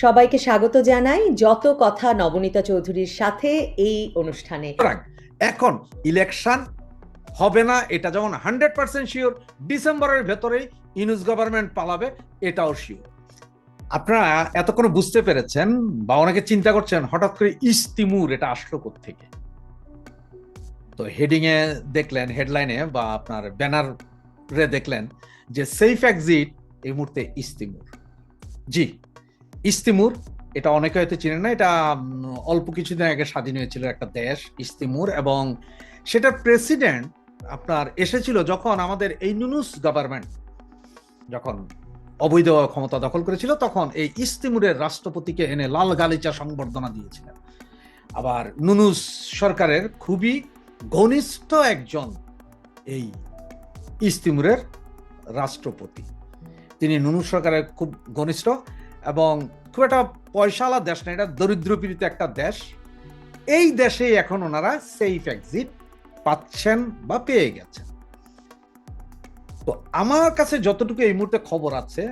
সবাইকে স্বাগত জানাই যত কথা নবনীতা চৌধুরীর সাথে এই অনুষ্ঠানে। এখন ইলেকশন হবে না, এটা যেমন হান্ড্রেড পার্সেন্ট শিওর ডিসেম্বরের ভেতরেই ইউনুস গভর্নমেন্ট পালাবে, এটাও শিওর আপনারা এতক্ষণ বুঝতে পেরেছেন বা অনেকে চিন্তা করছেন, হঠাৎ করে ইস্তিমুর এটা আসলো থেকে তো হেডিং এ দেখলেন হেডলাইনে বা আপনার ব্যানার রে দেখলেন যে সেফ এক্সিট এই মুহূর্তে ইস্তিমুর। জি। ইস্তিমুর এটা অনেকে হয়তো চিনেন না, এটা অল্প কিছুদিন আগে স্বাধীন হয়েছিল একটা দেশ ইস্তিমুর এবং সেটার প্রেসিডেন্ট আপনার এসেছিল যখন আমাদের এই নুনুস গভর্নমেন্ট যখন অবৈধ ক্ষমতা দখল করেছিল, তখন এই ইস্তিমুরের রাষ্ট্রপতিকে এনে লাল গালিচা সংবর্ধনা দিয়েছিলেন। আবার নুনুস সরকারের খুবই ঘনিষ্ঠ একজন এই ইস্তিমুরের রাষ্ট্রপতি। তিনি নুনুস সরকারের খুব ঘনিষ্ঠ। এবং খুব একটা পয়সাওয়ালা দেশ না, এটা দরিদ্রপীড়িত একটা দেশ। এই দেশে এখন ওনারা সেফ এক্সিট পাচ্ছেন বা পেয়ে গেছেন। তো আমার কাছে যতটুকু এই মুহূর্তে খবর আছে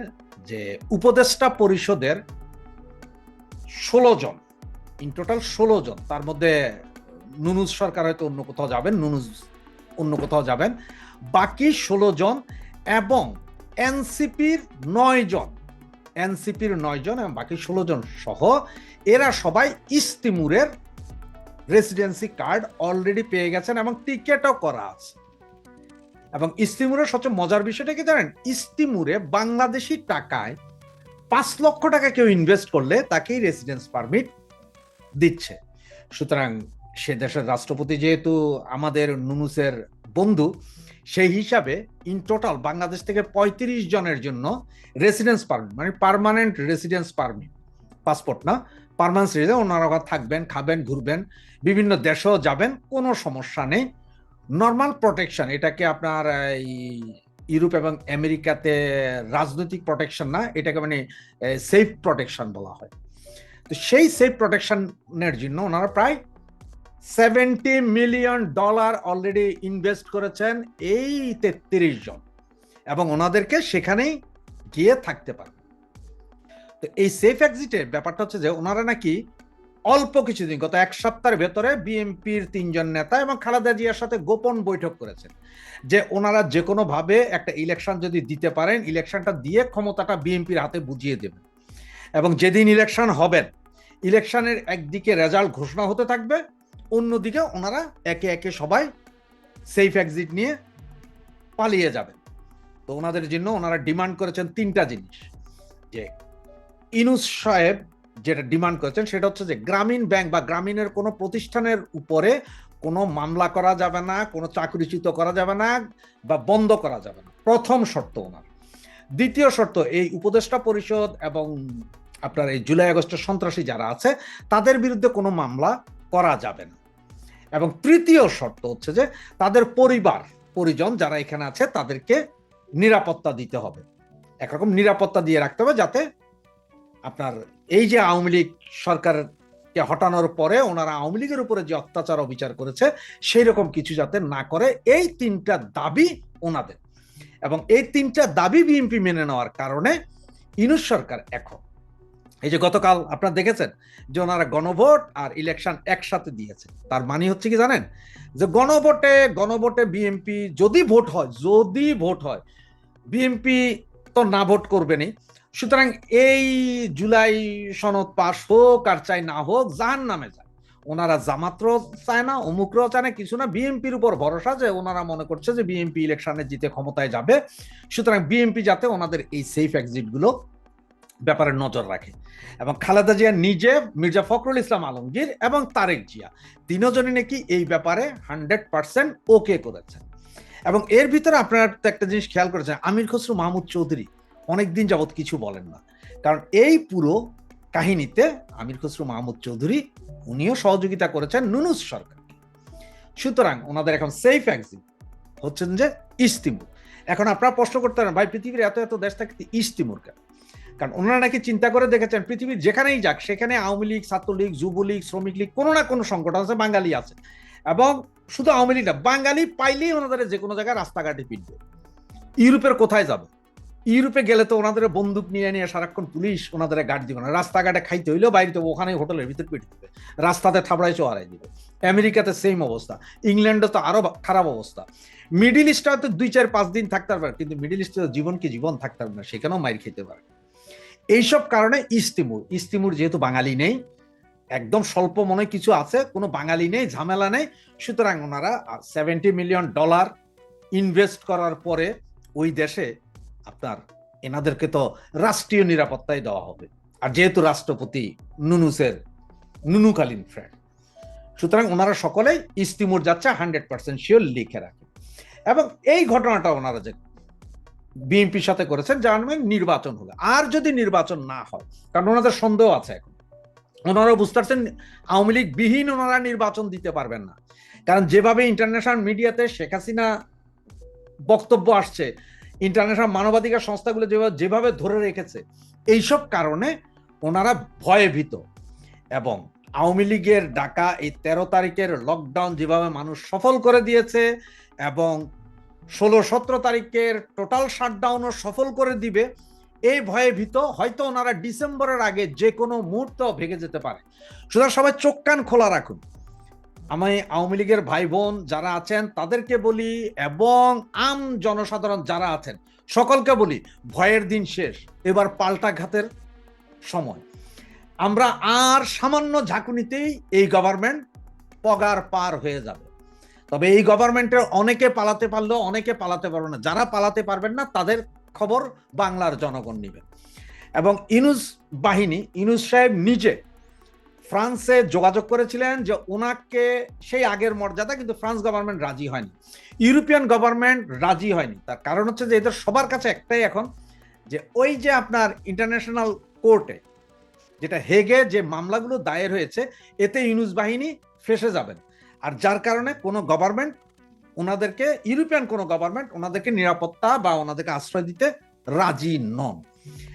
যে উপদেষ্টা পরিষদের ষোলো জন ইন টোটাল ষোলো জন, তার মধ্যে নুনুজ সরকার হয়তো অন্য কোথাও যাবেন, নুনুজ অন্য কোথাও যাবেন। বাকি ষোলো জন এবং এনসিপির নয় জন এনসিপির নয় জন এবং বাকি ষোলো জন সহ, এরা সবাই ইস্তিমুরের রেসিডেন্সি কার্ড অলরেডি পেয়ে গেছেন এবং টিকেটও করা আছে। এবং ইস্তিমুরের সবচেয়ে মজার বিষয়টা কি জানেন? ইস্তিমুরে বাংলাদেশি টাকায় পাঁচ লক্ষ টাকা কেউ ইনভেস্ট করলে তাকেই রেসিডেন্স পারমিট দিচ্ছে। সুতরাং সে দেশের রাষ্ট্রপতি যেহেতু আমাদের নুনুসের বন্ধু সেই হিসাবে ইন টোটাল বাংলাদেশ থেকে পঁয়ত্রিশ জনের জন্য রেসিডেন্স পারমিট মানে পার্মানেন্ট রেসিডেন্স পারমিট পাসপোর্ট না পারমানেন্ট রেসিডেন্স ওনারা থাকবেন, খাবেন, ঘুরবেন, বিভিন্ন দেশেও যাবেন, কোনো সমস্যা নেই। নর্মাল প্রোটেকশন এটাকে আপনার এই ইউরোপ এবং আমেরিকাতে রাজনৈতিক প্রোটেকশন না, এটাকে মানে সেফ প্রোটেকশন বলা হয়। তো সেই সেফ প্রোটেকশনের জন্য ওনারা প্রায় seventy million dollar already invest করেছেন এই তেত্রিশ জন। এবং ওনাদেরকে সেখানেই গিয়ে থাকতে পারবে তো এই সেফ এক্সিটের ব্যাপারটা হচ্ছে যে ওনারা নাকি অল্প কিছুদিন, গত এক সপ্তাহের ভেতরে বিএনপির তিনজন নেতা এবং খালেদা জিয়ার সাথে গোপন বৈঠক করেছেন যে ওনারা যে কোনো ভাবে একটা ইলেকশন যদি দিতে পারেন ইলেকশনটা দিয়ে ক্ষমতাটা বিএনপির হাতে বুঝিয়ে দেবেন। এবং যেদিন ইলেকশন হবেন ইলেকশনের একদিকে রেজাল্ট ঘোষণা হতে থাকবে অন্যদিকে ওনারা একে একে সবাই সেফ এক্সিট নিয়ে পালিয়ে যাবেন তো ওনাদের জন্য ওনারা ডিমান্ড করেছেন তিনটা জিনিস। যে ইনুস সাহেব যেটা ডিমান্ড করেছেন, সেটা হচ্ছে যে গ্রামীণ ব্যাংক বা গ্রামীণের কোনো প্রতিষ্ঠানের উপরে কোনো মামলা করা যাবে না, কোনো চাকরিচ্যুত করা যাবে না বা বন্ধ করা যাবে না। প্রথম শর্ত ওনার। দ্বিতীয় শর্ত, এই উপদেষ্টা পরিষদ এবং আপনার এই জুলাই আগস্টের সন্ত্রাসী যারা আছে, তাদের বিরুদ্ধে কোনো মামলা করা যাবে না। এবং তৃতীয় শর্ত হচ্ছে যে তাদের পরিবার, পরিজন যারা এখানে আছে, তাদেরকে নিরাপত্তা দিতে হবে। একরকম নিরাপত্তা দিয়ে রাখতে হবে যাতে আপনার এই যে আওয়ামী লীগ সরকারকে হটানোর পরে ওনারা আওয়ামী লীগের উপরে যে অত্যাচার, অবিচার করেছে সেই রকম কিছু যাতে না করে, এই তিনটা দাবি ওনাদের। এবং এই তিনটা দাবি বিএনপি মেনে নেওয়ার কারণে ইনুস সরকার এখন এই যে গতকাল আপনারা দেখেছেন যে ওনারা গণভোট আর ইলেকশন একসাথে দিয়েছে। তার মানে হচ্ছে কি জানেন? যে গণভোটে গণভোটে বিএনপি যদি ভোট হয়, যদি ভোট হয় বিএনপি তো না ভোট করবেনই। সুতরাং এই জুলাই সনদ পাস হোক আর চাই না হোক, জাহান নামে যায়। ওনারা জামাত্র চায় না, অমুকরাও চায় না, কিছু না। বিএনপির উপর ভরসা যে ওনারা মনে করছে যে বিএনপি ইলেকশনে জিতে ক্ষমতায় যাবে। সুতরাং বিএনপি যাতে ওনাদের এই সেফ এক্সিটগুলো ব্যাপারে নজর রাখে। এবং খালেদা জিয়া নিজে মির্জা ফখরুল ইসলাম আলমগীর এবং তারেক জিয়া তিনজনই নাকি এই ব্যাপারে হান্ড্রেড পার্সেন্ট ওকে করেছেন। এবং এর ভিতরে আপনারা একটা জিনিস খেয়াল করেছেন, আমির খসরু মাহমুদ চৌধুরী অনেকদিন যাবৎ কিছু বলেন না। কারণ এই পুরো কাহিনীতে আমির খসরু মাহমুদ চৌধুরী উনিও সহযোগিতা করেছেন নুনুস সরকারকে। সুতরাং ওনাদের এখন সেফ এক্সিট হচ্ছেন যে ইস্তিমুর। এখন আপনারা প্রশ্ন করতে পারেন, ভাই পৃথিবীর এত এত দেশ থাকতে ইস্তিমুর কেন? কারণ ওনারা নাকি চিন্তা করে দেখেছেন, পৃথিবীর যেখানেই যাক, সেখানে আওয়ামী লীগ, ছাত্রলীগ, যুবলীগ, শ্রমিক লীগ, কোনো না কোনো সংগঠন আছে, বাঙালি আছে। এবং শুধু আওয়ামী লীগ না, বাঙালি পাইলেই ওনাদের যে কোনো জায়গায় রাস্তাঘাটে পিটবে। ইউরোপের কোথায় যাবে? ইউরোপে গেলে তো ওনাদের বন্দুক নিয়ে নিয়ে সারাক্ষণ পুলিশ ওনাদের গার্ড দিবে না। রাস্তাঘাটে খাইতে হইলেও বাইরে তো ওখানে হোটেলের ভিতর পেটে দিবে। রাস্তাতে থাবড়াই চোহারাই দিবে। আমেরিকাতে সেম অবস্থা। ইংল্যান্ডে তো আরও খারাপ অবস্থা। মিডিল ইস্টে হয়তো দুই, চার, পাঁচ দিন থাকতে পারবে, কিন্তু মিডিল ইস্টে জীবন কি জীবন থাকতে পারবে না, সেখানেও মাইর খেতে পারে এইসব কারণে ইস্তিমুর। ইস্তিমুর যেহেতু বাঙালি নেই, একদম স্বল্প মনে কিছু আছে, কোনো বাঙালি নেই, ঝামেলা নেই। সুতরাং ওনারা সেভেন্টি মিলিয়ন ডলার ইনভেস্ট করার পরে ওই দেশে আপনার এনাদেরকে তো রাষ্ট্রীয় নিরাপত্তাই দেওয়া হবে। আর যেহেতু রাষ্ট্রপতি নুনুসের নুনুকালীন ফ্রেন্ড সুতরাং ওনারা সকলেই ইস্তিমুর যাচ্ছে হান্ড্রেড পার্সেন্ট শিওর লিখে রাখে। এবং এই ঘটনাটা ওনারা যে বিএনপির সাথে করেছেন, যার মানে নির্বাচন হলে আর যদি নির্বাচন না হয়, কারণ ওনাদের সন্দেহ আছে এখন। ওনারা বুঝতে পারছেন, আওয়ামী লীগ বিহীন ওনারা নির্বাচন দিতে পারবেন না। কারণ যেভাবে ইন্টারন্যাশনাল মিডিয়াতে শেখ হাসিনা বক্তব্য আসছে ইন্টারন্যাশনাল মানবাধিকার সংস্থাগুলো যেভাবে যেভাবে ধরে রেখেছে, এইসব কারণে ওনারা ভয়ে ভীত। এবং আওয়ামী লীগের ডাকা এই তেরো তারিখের লকডাউন যেভাবে মানুষ সফল করে দিয়েছে, এবং ষোলো সতেরো তারিখের টোটাল শাটডাউনও সফল করে দিবে। এই ভয়ে ভীত হয়তো ওনারা ডিসেম্বরের আগে যে কোনো মুহূর্ত ভেঙে যেতে পারে। সুতরাং সবাই চোখ কান খোলা রাখুন। আমি আওয়ামী লীগের ভাই বোন যারা আছেন, তাদেরকে বলি এবং আম জনসাধারণ যারা আছেন, সকলকে বলি ভয়ের দিন শেষ। এবার পাল্টা ঘাতের সময়। আমরা আর সামান্য ঝাঁকুনিতেই এই গভর্নমেন্ট পগার পার হয়ে যাবে। তবে এই গভর্নমেন্টের অনেকে পালাতে পারলেও অনেকে পালাতে পারবে না। যারা পালাতে পারবেন না, তাদের খবর বাংলার জনগণ নেবে। এবং ইনুস বাহিনী, ইনুস সাহেব নিজে ফ্রান্সে যোগাযোগ করেছিলেন যে ওনাকে সেই আগের মর্যাদা, কিন্তু ফ্রান্স গভর্নমেন্ট রাজি হয়নি। ইউরোপিয়ান গভর্নমেন্ট রাজি হয়নি। তার কারণ হচ্ছে যে এদের সবার কাছে একটাই এখন, যে ওই যে আপনার ইন্টারন্যাশনাল কোর্টে যেটা হেগে যে মামলাগুলো দায়ের হয়েছে, এতে ইউনুস বাহিনী ফেসে যাবেন। আর যার কারণে কোনো গভর্নমেন্ট ওনাদেরকে, ইউরোপিয়ান কোনো গভর্নমেন্ট ওনাদেরকে নিরাপত্তা বা ওনাদেরকে আশ্রয় দিতে রাজি নন।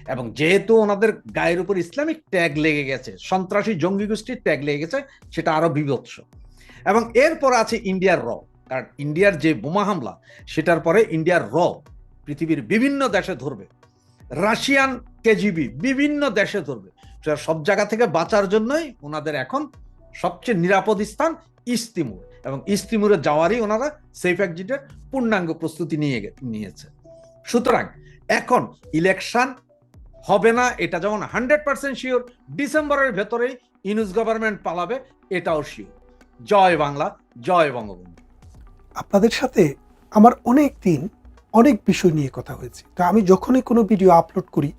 এবং যেহেতু ওনাদের গায়ের উপর ইসলামিক ট্যাগ লেগে গেছে, সন্ত্রাসী, জঙ্গি গোষ্ঠীর ট্যাগ লেগে গেছে, সেটা আরও বিভৎস। এবং এরপর আছে ইন্ডিয়ার র। কারণ ইন্ডিয়ার যে বোমা হামলা, সেটার পরে ইন্ডিয়ার র পৃথিবীর বিভিন্ন দেশে ধরবে। রাশিয়ান কেজিবি বিভিন্ন দেশে ধরবে। সব জায়গা থেকে বাঁচার জন্যই ওনাদের এখন সবচেয়ে নিরাপদ স্থান ইস্তিমুর এবং ইস্তিমুরে যাওয়ারই ওনারা সেফ এক্সিটের পূর্ণাঙ্গ প্রস্তুতি নিয়ে নিয়েছে। সুতরাং এখন ইলেকশন হবে না, এটা যেমন হান্ড্রেড পার্সেন্ট শিওর ডিসেম্বরের ভেতরেই ইউনুস গভর্নমেন্ট পালাবে, এটাও শিওর জয় বাংলা, জয় বঙ্গবন্ধু। আপনাদের সাথে আমার অনেক দিন অনেক বিষয় নিয়ে কথা হয়েছে। তো আমি যখনই কোনো ভিডিও আপলোড করি,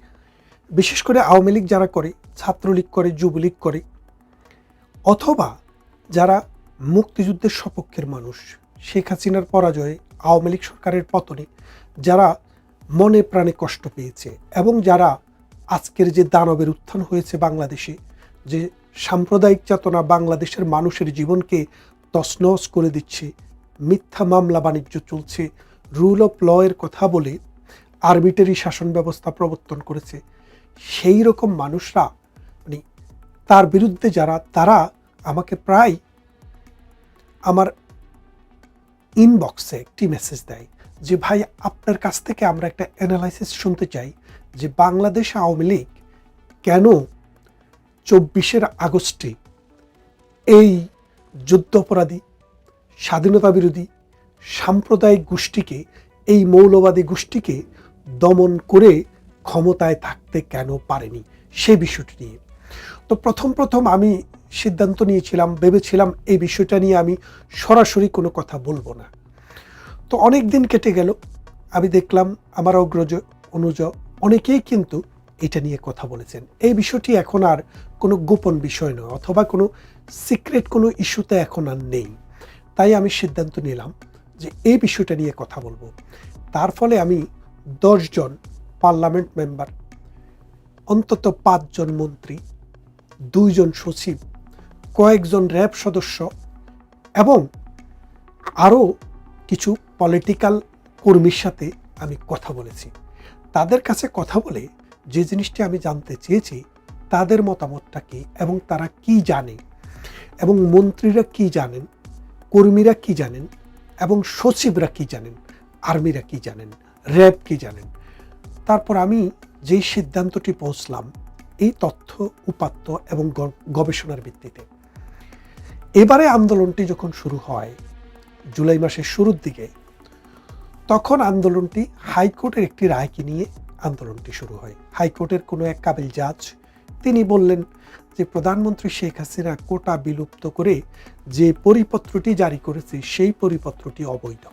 বিশেষ করে আওয়ামী লীগ যারা করে, ছাত্রলীগ করে, যুবলীগ করে অথবা যারা মুক্তিযুদ্ধের সপক্ষের মানুষ, শেখ হাসিনার পরাজয়ে আওয়ামী লীগ সরকারের পতনে যারা মনে প্রাণে কষ্ট পেয়েছে এবং যারা আজকের যে দানবের উত্থান হয়েছে বাংলাদেশে, যে সাম্প্রদায়িক চেতনা বাংলাদেশের মানুষের জীবনকে তছনছ করে দিচ্ছে, মিথ্যা মামলা বাণিজ্য চলছে রুল অফ ল এর কথা বলে আরবিটারি শাসন ব্যবস্থা প্রবর্তন করেছে, সেই রকম মানুষরা মানে তার বিরুদ্ধে যারা, তারা আমাকে প্রায় আমার ইনবক্সে একটি মেসেজ দেয় যে, ভাই, আপনার কাছ থেকে আমরা একটা অ্যানালাইসিস শুনতে চাই যে, বাংলাদেশ আওয়ামী লীগ কেন চব্বিশের আগস্টে এই যুদ্ধ অপরাধী স্বাধীনতা বিরোধী, সাম্প্রদায়িক গোষ্ঠীকে, এই মৌলবাদী গোষ্ঠীকে দমন করে ক্ষমতায় থাকতে কেন পারেনি? সে বিষয়টি নিয়ে। তো প্রথম প্রথম আমি সিদ্ধান্ত নিয়েছিলাম, ভেবেছিলাম এই বিষয়টা নিয়ে আমি সরাসরি কোনো কথা বলব না। তো অনেক দিন কেটে গেল, আমি দেখলাম আমার অগ্রজ, অনুজ অনেকেই কিন্তু এটা নিয়ে কথা বলেছেন। এই বিষয়টি এখন আর কোনো গোপন বিষয় নয়, অথবা কোনো সিক্রেট কোনো ইস্যুতে এখন আর নেই। তাই আমি সিদ্ধান্ত নিলাম যে এই বিষয়টা নিয়ে কথা বলব। তার ফলে আমি দশজন পার্লামেন্ট মেম্বার, অন্তত পাঁচজন মন্ত্রী, দুইজন সচিব কয়েকজন র্যাব সদস্য এবং আরও কিছু পলিটিক্যাল কর্মীর সাথে আমি কথা বলেছি। তাদের কাছে কথা বলে যে জিনিসটি আমি জানতে চেয়েছি, তাদের মতামতটা কী এবং তারা কি জানে এবং মন্ত্রীরা কি জানেন, কর্মীরা কি জানেন এবং সচিবরা কি জানেন, আর্মিরা কি জানেন, র্যাব কি জানেন। তারপর আমি যেই সিদ্ধান্তটি পৌঁছলাম, এই তথ্য উপাত্ত এবং গবেষণার ভিত্তিতে এবারে আন্দোলনটি যখন শুরু হয়, জুলাই মাসের শুরুর দিকে, তখন আন্দোলনটি হাইকোর্টের একটি রায়কে নিয়ে আন্দোলনটি শুরু হয়। হাইকোর্টের কোনো এক কাবিল জাজ, তিনি বললেন যে প্রধানমন্ত্রী শেখ হাসিনা কোটা বিলুপ্ত করে যে পরিপত্রটি জারি করেছে, সেই পরিপত্রটি অবৈধ।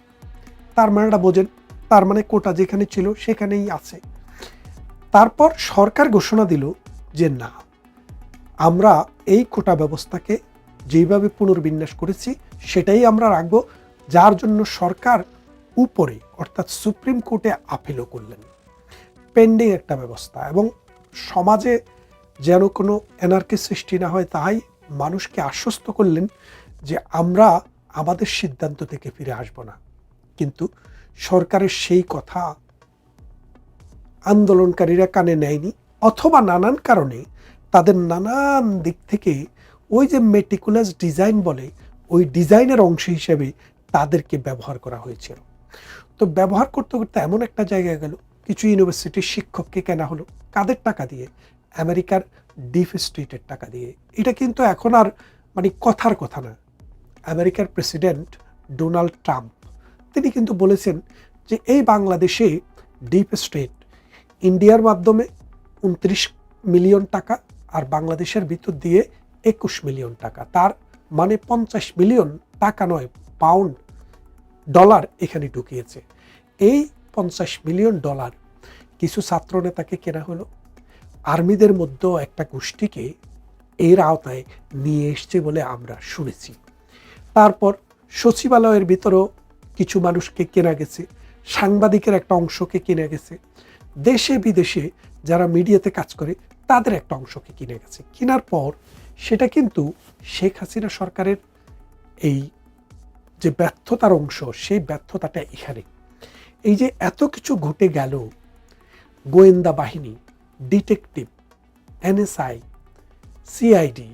তার মানেটা বোঝেন, তার মানে কোটা যেখানে ছিল সেখানেই আছে। তারপর সরকার ঘোষণা দিল যে না, আমরা এই কোটা ব্যবস্থাকে যেইভাবে পুনর্বিন্যাস করেছি, সেটাই আমরা রাখব, যার জন্য সরকার উপরে, অর্থাৎ সুপ্রিম কোর্টে আপিলও করলেন। পেন্ডিং একটা ব্যবস্থা এবং সমাজে যেন কোনো এনার্কি সৃষ্টি না হয়, তাই মানুষকে আশ্বস্ত করলেন যে আমরা আমাদের সিদ্ধান্ত থেকে ফিরে আসব না। কিন্তু সরকারের সেই কথা আন্দোলনকারীরা কানে নেয়নি, অথবা নানান কারণে তাদের নানান দিক থেকে ওই যে মেটিকুলাস ডিজাইন বলে, ওই ডিজাইনের অংশ হিসেবে তাদেরকে ব্যবহার করা হয়েছিল। তো ব্যবহার করতে করতে এমন একটা জায়গায় গেল, কিছু ইউনিভার্সিটির শিক্ষককে কেনা হলো, কাদের টাকা দিয়ে? আমেরিকার ডিফ স্ট্রিটের টাকা দিয়ে। এটা কিন্তু এখন আর মানে কথার কথা না। আমেরিকার প্রেসিডেন্ট ডোনাল্ড ট্রাম্প তিনি কিন্তু বলেছেন যে এই বাংলাদেশে ডিপ স্টেট ইন্ডিয়ার মাধ্যমে উনত্রিশ মিলিয়ন টাকা আর বাংলাদেশের ভিতর দিয়ে একুশ মিলিয়ন টাকা। তার মানে পঞ্চাশ মিলিয়ন টাকা নয়, পাউন্ড ডলার এখানে ঢুকিয়েছে। এই পঞ্চাশ মিলিয়ন ডলার কিছু ছাত্র নেতাকে কেনা হলো। আর্মিদের মধ্যেও একটা গোষ্ঠীকে এর আওতায় নিয়ে এসছে বলে আমরা শুনেছি। তারপর সচিবালয়ের ভিতরেও কিছু মানুষকে কেনা গেছে, সাংবাদিকের একটা অংশকে কেনা গেছে। দেশে বিদেশে যারা মিডিয়াতে কাজ করে, তাদের একটা অংশকে কিনে গেছে। কেনার পর সেটা কিন্তু শেখ হাসিনা সরকারের এই যে ব্যর্থতার অংশ, সেই ব্যর্থতাটা এখানে। এই যে এত কিছু ঘটে গেল, গোয়েন্দা বাহিনী, ডিটেকটিভ, এনএসআই, সিআইডি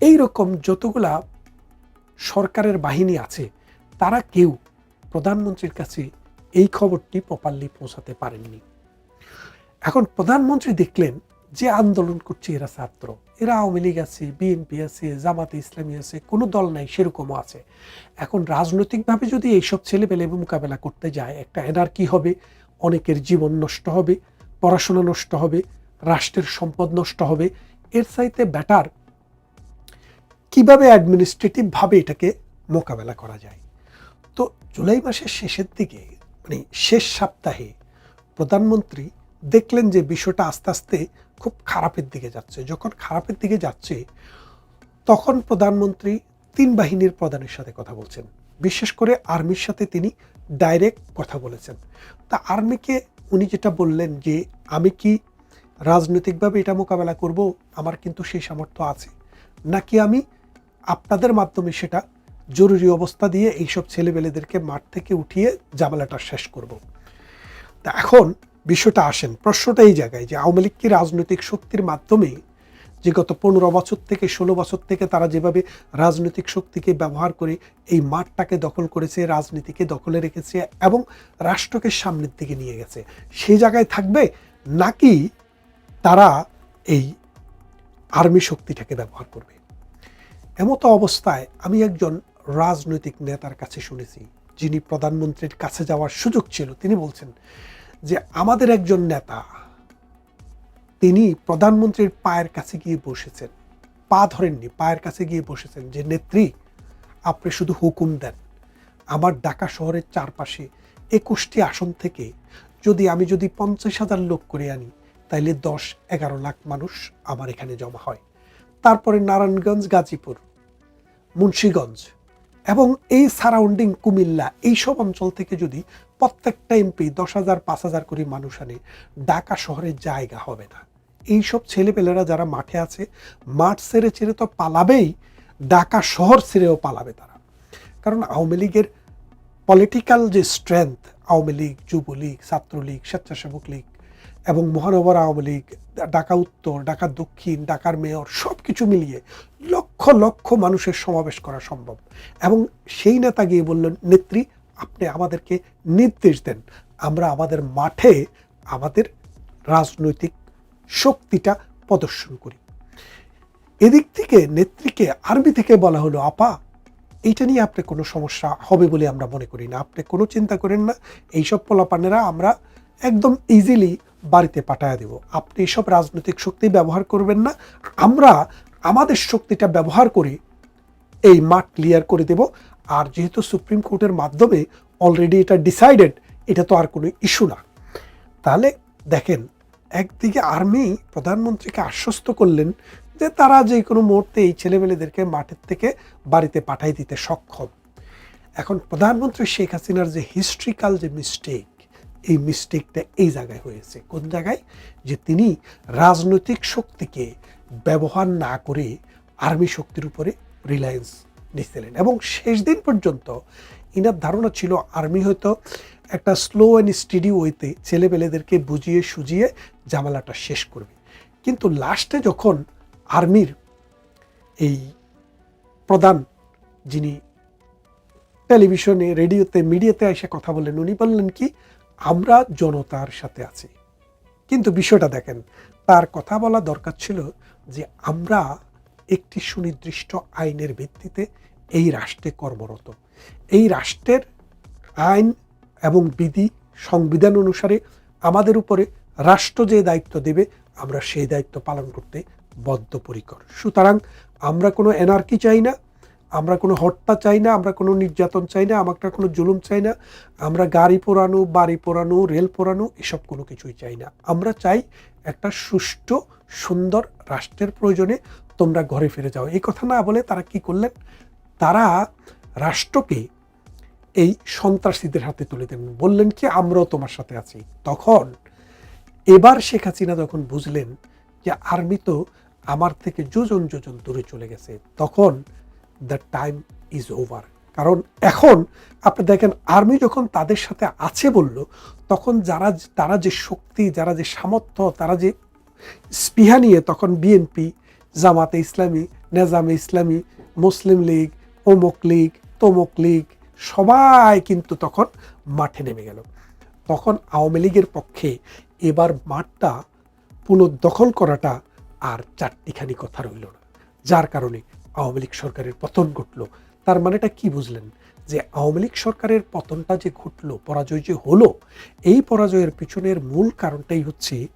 এই রকম যতগুলা সরকারের বাহিনী আছে, তারা কেউ প্রধানমন্ত্রীর কাছে এই খবরটি প্রপারলি পৌঁছাতে পারেননি। এখন প্রধানমন্ত্রী দেখলেন যে আন্দোলন করছে এরা ছাত্র, এরা আওয়ামী লীগ আছে, বিএনপি আছে, জামাতে ইসলামী আছে, কোনো দল নাই, সেরকমও আছে। এখন রাজনৈতিকভাবে যদি এইসব ছেলেপেলে মোকাবেলা করতে যায়, একটা এনার্কি হবে, অনেকের জীবন নষ্ট হবে, পড়াশোনা নষ্ট হবে, রাষ্ট্রের সম্পদ নষ্ট হবে, এর চাইতে ব্যাটার কীভাবে অ্যাডমিনিস্ট্রেটিভভাবে এটাকে মোকাবেলা করা যায়? তো জুলাই মাসের শেষের দিকে মানে শেষ সপ্তাহে প্রধানমন্ত্রী দেখলেন যে বিষয়টা আস্তে আস্তে খুব খারাপের দিকে যাচ্ছে। যখন খারাপের দিকে যাচ্ছে, তখন প্রধানমন্ত্রী তিন বাহিনীর প্রধানের সাথে কথা বলছেন। বিশেষ করে আর্মির সাথে তিনি ডাইরেক্ট কথা বলেছেন। তা আর্মিকে উনি যেটা বললেন যে, আমি কি রাজনৈতিকভাবে এটা মোকাবেলা করব? আমার কিন্তু সেই সামর্থ্য আছে। নাকি আমি আপনাদের মাধ্যমে সেটা জরুরি অবস্থা দিয়ে এইসব ছেলেবেলেদেরকে মাঠ থেকে উঠিয়ে জামালাটা শেষ করব? তা এখন বিষয়টা আসেন, প্রশ্নটা এই জায়গায় যে আওয়ামী লীগ কি রাজনৈতিক শক্তির মাধ্যমে যে গত পনেরো বছর থেকে ষোলো বছর থেকে তারা যেভাবে রাজনৈতিক শক্তিকে ব্যবহার করে এই মাঠটাকে দখল করেছে, রাজনীতিকে দখলে রেখেছে এবং রাষ্ট্রকে সামনের দিকে নিয়ে গেছে, সেই জায়গায় থাকবে নাকি তারা এই আর্মি শক্তিটাকে ব্যবহার করবে? এমতো অবস্থায় আমি একজন রাজনৈতিক নেতার কাছে শুনেছি, যিনি প্রধানমন্ত্রীর কাছে যাওয়ার সুযোগ ছিল, তিনি বলছেন যে আমাদের একজন নেতা, তিনি প্রধানমন্ত্রীর পায়ের কাছে গিয়ে বসেছেন, পা ধরেননি, পায়ের কাছে গিয়ে বসেছেন যে, নেত্রী, আপনি শুধু হুকুম দেন। আমার ঢাকা শহরের চারপাশে একুশটি আসন থেকে যদি আমি যদি পঞ্চাশ হাজার লোক করে আনি, তাইলে দশ, এগারো লাখ মানুষ আমার এখানে জমা হয়। তারপরে নারায়ণগঞ্জ, গাজীপুর, মুন্সীগঞ্জ এবং এই সারাউন্ডিং কুমিল্লা, এইসব অঞ্চল থেকে যদি প্রত্যেকটা এমপি দশ হাজার, পাঁচ হাজার করে মানুষ আনে। ঢাকা শহরের জায়গা হবে না। এইসব ছেলেপেলেরা যারা মাঠে আছে, মাঠ ছেড়ে ছেড়ে তো পালাবেই, ঢাকা শহর ছেড়েও পালাবে তারা। কারণ আওয়ামী লীগের পলিটিক্যাল যে স্ট্রেংথ আওয়ামী লীগ, যুবলীগ, ছাত্রলীগ, স্বেচ্ছাসেবক লীগ এবং মহানগর আওয়ামী লীগ, ঢাকা উত্তর, ঢাকা দক্ষিণ, ঢাকার মেয়র সব কিছু মিলিয়ে লক্ষ লক্ষ মানুষের সমাবেশ করা সম্ভব। এবং সেই নেতা গিয়ে বললেন, নেত্রী আপনি আমাদেরকে নির্দেশ দেন। আমরা আমাদের মাঠে আমাদের রাজনৈতিক শক্তিটা প্রদর্শন করি। এদিক থেকে নেত্রীকে আরবি থেকে বলা হলো, আপা, এইটা নিয়ে আপনার কোনো সমস্যা হবে বলে আমরা মনে করি না। আপনি কোনো চিন্তা করেন না। এইসব পোলাপানেরা আমরা একদম ইজিলি বাড়িতে পাঠায় দেব। আপনি এসব রাজনৈতিক শক্তি ব্যবহার করবেন না। আমরা আমাদের শক্তিটা ব্যবহার করে এই মাঠ ক্লিয়ার করে দেব। আর যেহেতু সুপ্রিম কোর্টের মাধ্যমে অলরেডি এটা ডিসাইডেড এটা তো আর কোনো ইস্যু না। তাহলে দেখেন, একদিকে আর্মি প্রধানমন্ত্রীকে আশ্বস্ত করলেন যে তারা যে কোনো মুহূর্তে এই ছেলেমেয়েদেরকে মাঠের থেকে বাড়িতে পাঠাই দিতে সক্ষম। এখন প্রধানমন্ত্রী শেখ হাসিনার যে হিস্ট্রিক্যাল যে মিস্টেক এই মিস্টেকটা এই জায়গায় হয়েছে। কোন জায়গায়? যে তিনি রাজনৈতিক শক্তিকে ব্যবহার না করে আর্মি শক্তির উপরে রিলায়েন্স নিচ্ছিলেন এবং শেষ দিন পর্যন্ত ইনার ধারণা ছিল আর্মি হয়তো একটা স্লো অ্যান্ড স্টেডি ওয়েতে ছেলেপেলেদেরকে বুঝিয়ে সুজিয়ে জামালাটা শেষ করবে। কিন্তু লাস্টে যখন আর্মির এই প্রধান যিনি টেলিভিশনে, রেডিওতে, মিডিয়াতে এসে কথা বললেন, উনি বললেন কি, আমরা জনতার সাথে আছি। কিন্তু বিষয়টা দেখেন, তার কথা বলা দরকার ছিল যে আমরা একটি সুনির্দিষ্ট আইনের ভিত্তিতে এই রাষ্ট্রে কর্মরত। এই রাষ্ট্রের আইন এবং বিধি, সংবিধান অনুসারে আমাদের উপরে রাষ্ট্র যে দায়িত্ব দেবে, আমরা সেই দায়িত্ব পালন করতে বদ্ধপরিকর। সুতরাং আমরা কোনো এনার্কি চাই না, আমরা কোনো হত্যা চাই না, আমরা কোনো নির্যাতন চাই না, আমরা কোনো জুলুম চাই না, আমরা গাড়ি পোড়ানো, বাড়ি পোড়ানো, রেল পোড়ানো, এসব কোনো কিছুই চাই না। আমরা চাই একটা সুষ্ঠু, সুন্দর রাষ্ট্রের প্রয়োজনে তোমরা ঘরে ফিরে যাও। এই কথা না বলে তারা কি করলেন? তারা রাষ্ট্রকে এই সন্ত্রাসীদের হাতে তুলে দেন বললেন কি, আমরাও তোমার সাথে আছি। তখন এবার শেখ হাসিনা যখন বুঝলেন যে আর্মি তো আমার থেকে যোজন যোজন দূরে চলে গেছে, তখন দ্য টাইম ইজ ওভার কারণ এখন আপনি দেখেন, আর্মি যখন তাদের সাথে আছে বলল, তখন যারা, তারা যে শক্তি, যারা যে সামর্থ্য, তারা যে স্পৃহা নিয়ে তখন বিএনপি, জামাতে ইসলামী, নেজামে ইসলামী, মুসলিম লীগ অমুক লীগ, তমুক লীগ, সবাই কিন্তু তখন মাঠে নেমে গেল। তখন আওয়ামী লীগের পক্ষে এবার মাঠটা পুনর্দখল করাটা আর চারটিখানি কথা রইল না। যার কারণে আওয়ামী লীগ সরকারের পতন ঘটলো। তার মানেটা কি বুঝলেন? যে আওয়ামী লীগ সরকারের পতনটা যে ঘটলো, পরাজয় যে হলো, এই পরাজয়ের পিছনের মূল কারণটাই হচ্ছে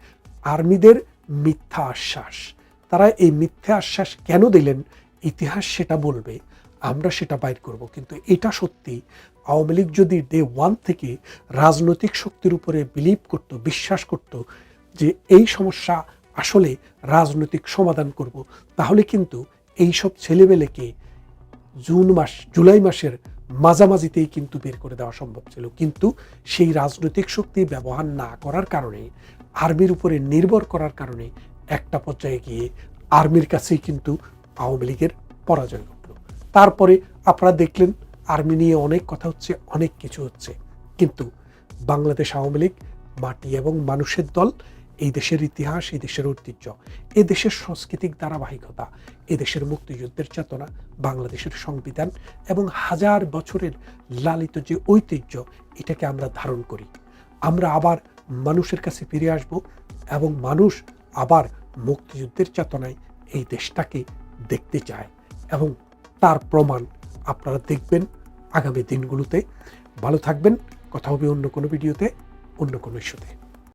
আর্মিদের মিথ্যা আশ্বাস। তারা এই মিথ্যা আশ্বাস কেন দিলেন? ইতিহাস সেটা বলবে। আমরা সেটা বাইর করব। কিন্তু এটা সত্যি আওয়ামী লীগ যদি ডে ওয়ান থেকে রাজনৈতিক শক্তির উপরে বিলিভ করত, বিশ্বাস করত যে এই সমস্যা আসলে রাজনৈতিক সমাধান করব, তাহলে কিন্তু এইসব ছেলেমেলেকে জুন মাস, জুলাই মাসের মাঝামাঝিতেই কিন্তু বের করে দেওয়া সম্ভব ছিল। কিন্তু সেই রাজনৈতিক শক্তি ব্যবহার না করার কারণে, আর্মির উপরে নির্ভর করার কারণে একটা পর্যায়ে গিয়ে আর্মির কাছেই কিন্তু আওয়ামী লীগের পরাজয়। তারপরে আপনারা দেখলেন আর্মি নিয়ে অনেক কথা হচ্ছে, অনেক কিছু হচ্ছে। কিন্তু বাংলাদেশ আওয়ামী লীগ, মাটি এবং মানুষের দল, এই দেশের ইতিহাস, এই দেশের ঐতিহ্য, এ দেশের সাংস্কৃতিক ধারাবাহিকতা, এ দেশের মুক্তিযুদ্ধের চেতনা, বাংলাদেশের সংবিধান এবং হাজার বছরের লালিত যে ঐতিহ্য, এটাকে আমরা ধারণ করি। আমরা আবার মানুষের কাছে ফিরে আসব এবং মানুষ আবার মুক্তিযুদ্ধের চেতনায় এই দেশটাকে দেখতে চায় এবং তার প্রমাণ আপনারা দেখবেন আগামী দিনগুলোতে। ভালো থাকবেন, কথা হবে অন্য কোনো ভিডিওতে, অন্য কোনো ইস্যুতে।